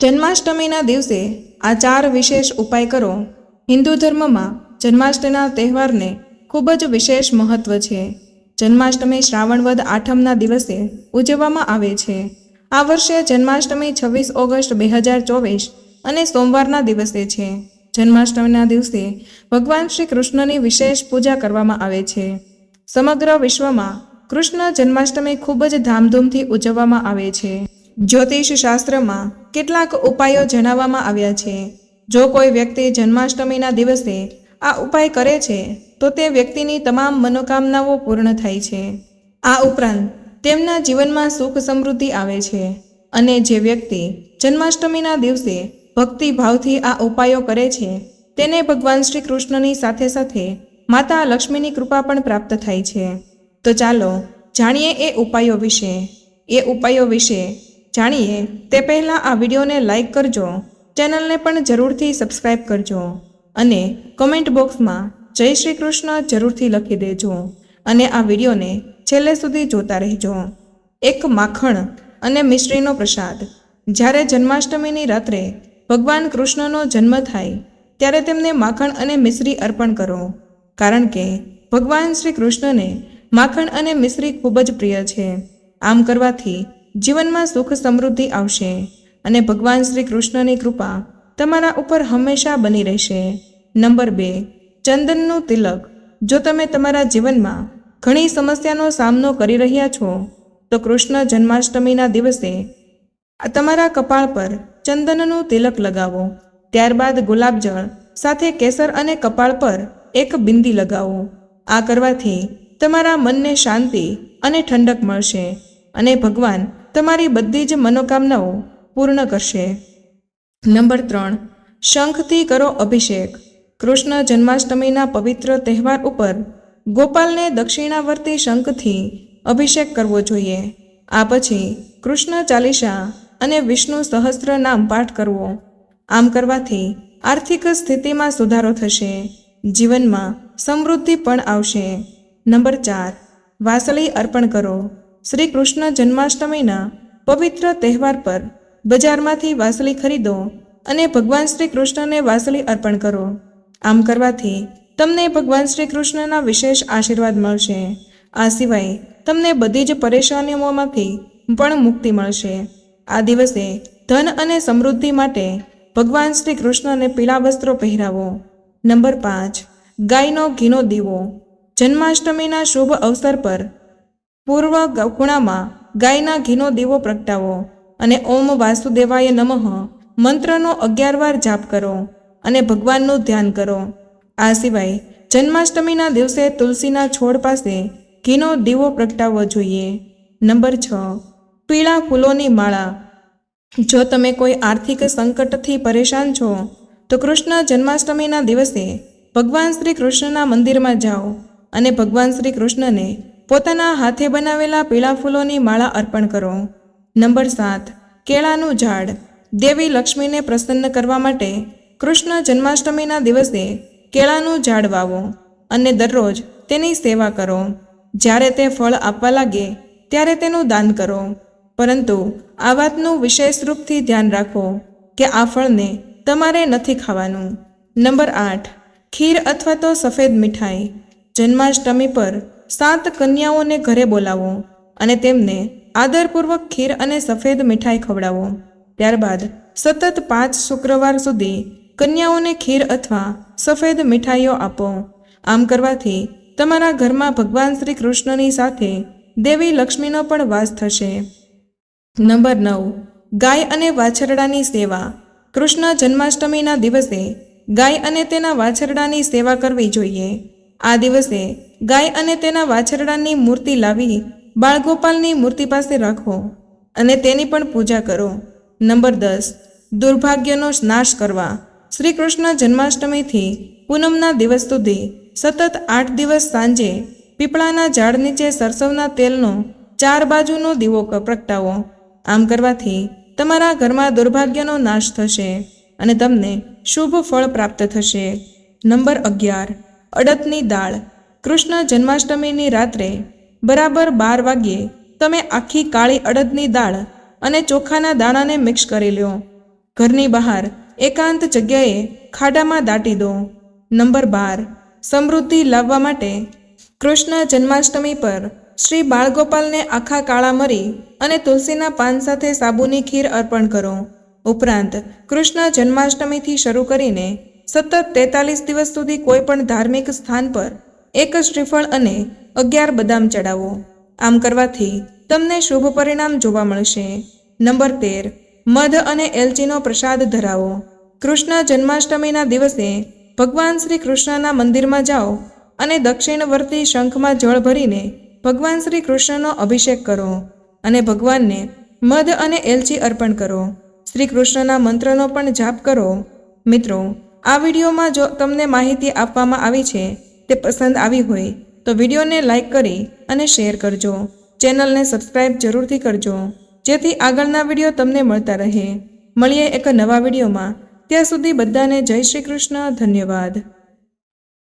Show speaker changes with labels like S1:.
S1: જન્માષ્ટમીના દિવસે આ ચાર વિશેષ ઉપાય કરો. હિન્દુ ધર્મમાં જન્માષ્ટમીના તહેવારને ખૂબ જ વિશેષ મહત્વ છે. જન્માષ્ટમી શ્રાવણ વદ આઠમના દિવસે ઉજવવામાં આવે છે. આ વર્ષે જન્માષ્ટમી છવ્વીસ ઓગસ્ટ બે હજાર ચોવીસ અને સોમવારના દિવસે છે. જન્માષ્ટમીના દિવસે ભગવાન શ્રી કૃષ્ણની વિશેષ પૂજા કરવામાં આવે છે. સમગ્ર વિશ્વમાં કૃષ્ણ જન્માષ્ટમી ખૂબ જ ધામધૂમથી ઉજવવામાં આવે છે. જ્યોતિષ શાસ્ત્રમાં કેટલાક ઉપાયો જણાવવામાં આવ્યા છે. જો કોઈ વ્યક્તિ જન્માષ્ટમીના દિવસે આ ઉપાય કરે છે, તો તે વ્યક્તિની તમામ મનોકામનાઓ પૂર્ણ થાય છે. આ ઉપરાંત, તેમના જીવનમાં સુખ સમૃદ્ધિ આવે છે અને જે વ્યક્તિ જન્માષ્ટમીના દિવસે ભક્તિભાવથી આ ઉપાયો કરે છે, તેને ભગવાન શ્રી કૃષ્ણની સાથે સાથે માતા લક્ષ્મીની કૃપા પણ પ્રાપ્ત થાય છે. તો ચાલો, જાણીએ એ ઉપાયો વિશે. એ ઉપાયો વિશે જાણીએ, તે પહેલાં આ વિડીયોને લાઇક કરજો, ચેનલને પણ જરૂરથી સબસ્ક્રાઈબ કરજો અને કમેન્ટ બોક્સમાં જય શ્રી કૃષ્ણ જરૂરથી લખી દેજો અને આ વિડીયોને છેલ્લે સુધી જોતા રહેજો. એક માખણ અને મિશ્રીનો પ્રસાદ. જ્યારે જન્માષ્ટમીની રાત્રે ભગવાન કૃષ્ણનો જન્મ થાય, ત્યારે તેમને માખણ અને મિશ્રી અર્પણ કરો. કારણ કે ભગવાન શ્રી કૃષ્ણને માખણ અને મિશ્રી ખૂબ જ પ્રિય છે. આમ કરવાથી જીવનમાં સુખ સમૃદ્ધિ આવશે અને ભગવાન શ્રી કૃષ્ણની કૃપા તમારા ઉપર હંમેશા બની રહેશે. નંબર બે, ચંદનનું તિલક. જો તમે તમારા જીવનમાં ઘણી સમસ્યાનો સામનો કરી રહ્યા છો, તો કૃષ્ણ જન્માષ્ટમીના દિવસે તમારા કપાળ પર ચંદનનું તિલક લગાવો. ત્યારબાદ ગુલાબજળ સાથે કેસર અને કપાળ પર એક બિંદી લગાવો. આ કરવાથી તમારા મનને શાંતિ અને ઠંડક મળશે. અને ભગવાન તમારી બધી જ મનોકામનાઓ પૂર્ણ કરશે. નંબર ત્રણ, શંખથી કરો અભિષેક. કૃષ્ણ જન્માષ્ટમીના પવિત્ર તહેવાર ઉપર ગોપાલને દક્ષિણાવર્તી શંખથી અભિષેક કરવો જોઈએ. આ પછી કૃષ્ણ ચાલીસા અને વિષ્ણુ સહસ્ત્ર નામ પાઠ કરવો. આમ કરવાથી આર્થિક સ્થિતિમાં સુધારો થશે. જીવનમાં સમૃદ્ધિ પણ આવશે. નંબર ચાર, વાસળી અર્પણ કરો. શ્રી કૃષ્ણ જન્માષ્ટમીના પવિત્ર તહેવાર પર બજારમાંથી વાસલી ખરીદો અને ભગવાન શ્રી કૃષ્ણને વાસલી અર્પણ કરો. આમ કરવાથી તમને ભગવાન શ્રી કૃષ્ણના વિશેષ આશીર્વાદ મળશે. આ સિવાય તમને બધી જ પરેશાનીઓમાંથી પણ મુક્તિ મળશે. આ દિવસે ધન અને સમૃદ્ધિ માટે ભગવાન શ્રી કૃષ્ણને પીળા વસ્ત્રો પહેરાવો. નંબર પાંચ, ગાયનો ઘીનો દીવો. જન્માષ્ટમીના શુભ અવસર પર પૂર્વ ખૂણામાં ગાયના ઘીનો દીવો પ્રગટાવો અને ઓમ વાસુદેવાય નમઃ. મંત્રનો અગિયાર વાર જાપ કરો અને ભગવાનનું ધ્યાન કરો. આ સિવાય જન્માષ્ટમીના દિવસે તુલસીના છોડ પાસે ઘીનો દીવો પ્રગટાવવો જોઈએ. નંબર છ. પીળા ફૂલોની માળા. જો તમે કોઈ આર્થિક સંકટથી પરેશાન છો, તો કૃષ્ણ જન્માષ્ટમીના દિવસે ભગવાન શ્રી કૃષ્ણના મંદિરમાં જાઓ અને ભગવાન શ્રી કૃષ્ણને પોતાના હાથે બનાવેલા પીળા ફૂલોની માળા અર્પણ કરો. નંબર સાત, કેળાનું ઝાડ. દેવી લક્ષ્મીને પ્રસન્ન કરવા માટે કૃષ્ણ જન્માષ્ટમીના દિવસે કેળાનું ઝાડ વાવો અને દરરોજ તેની સેવા કરો. જ્યારે તે ફળ આપવા લાગે, ત્યારે તેનું દાન કરો. પરંતુ આ વાતનું વિશેષ રૂપથી ધ્યાન રાખો કે આ ફળને તમારે નથી ખાવાનું. નંબર આઠ, ખીર અથવા તો સફેદ મીઠાઈ. જન્માષ્ટમી પર સાત કન્યાઓને ઘરે બોલાવો અને તેમને આદરપૂર્વક ખીર અને સફેદ મીઠાઈ ખવડાવો. ત્યારબાદ સતત પાંચ શુક્રવાર સુધી કન્યાઓને ખીર અથવા સફેદ મીઠાઈઓ આપો. આમ કરવાથી તમારા ઘરમાં ભગવાન શ્રી કૃષ્ણની સાથે દેવી લક્ષ્મીનો પણ વાસ થશે. નંબર નવ. ગાય અને વાછરડાની સેવા. કૃષ્ણ જન્માષ્ટમીના દિવસે ગાય અને તેના વાછરડાની સેવા કરવી જોઈએ. આ દિવસે ગાય અને તેના વાછરડાની મૂર્તિ લાવી બાળગોપાલની મૂર્તિ પાસે રાખો અને તેની પણ પૂજા કરો. નંબર દસ, દુર્ભાગ્યનો નાશ કરવા. શ્રી કૃષ્ણ જન્માષ્ટમીથી પૂનમના દિવસ સુધી સતત આઠ દિવસ સાંજે પીપળાના ઝાડ નીચે સરસવના તેલનો ચાર બાજુનો દીવો પ્રગટાવો. આમ કરવાથી તમારા ઘરમાં દુર્ભાગ્યનો નાશ થશે અને તમને શુભ ફળ પ્રાપ્ત થશે. નંબર અગિયાર અડદની દાળ. કૃષ્ણ જન્માષ્ટમીની રાત્રે બરાબર બાર વાગ્યે તમે આખી કાળી અડદની દાળ અને ચોખાના દાણાને મિક્સ કરી લો ઘરની બહાર એકાંત જગ્યાએ ખાડામાં દાટી દો. નંબર બાર. સમૃદ્ધિ લાવવા માટે કૃષ્ણ જન્માષ્ટમી પર શ્રી બાળગોપાલને આખા કાળા મરી અને તુલસીના પાન સાથે સાબુની ખીર અર્પણ કરો. ઉપરાંત કૃષ્ણ જન્માષ્ટમીથી શરૂ કરીને સતત તેતાલીસ દિવસ સુધી કોઈ પણ ધાર્મિક સ્થાન પર એક શ્રીફળ અને અગિયાર બદામ ચડાવો. આમ કરવાથી તમને શુભ પરિણામ જોવા મળશે. નંબર તેર, મધ અને એલચીનો પ્રસાદ ધરાવો. કૃષ્ણ જન્માષ્ટમીના દિવસે ભગવાન શ્રી કૃષ્ણના મંદિરમાં જાઓ અને દક્ષિણવર્તી શંખમાં જળ ભરીને ભગવાન શ્રી કૃષ્ણનો અભિષેક કરો અને ભગવાનને મધ અને એલચી અર્પણ કરો. શ્રી કૃષ્ણના મંત્રનો પણ જાપ કરો. મિત્રો આ વિડીયોમાં જો તમને માહિતી આપવામાં આવી છે, તે પસંદ આવી હોય, તો વિડીયોને લાઈક કરી અને શેર કરજો. ચેનલને સબસ્ક્રાઇબ જરૂરથી કરજો. જેથી આગળના વીડિયો તમને મળતા રહે. મળીએ એક નવા વિડીયોમાં. ત્યાં સુધી બધાને જય શ્રી કૃષ્ણ, ધન્યવાદ.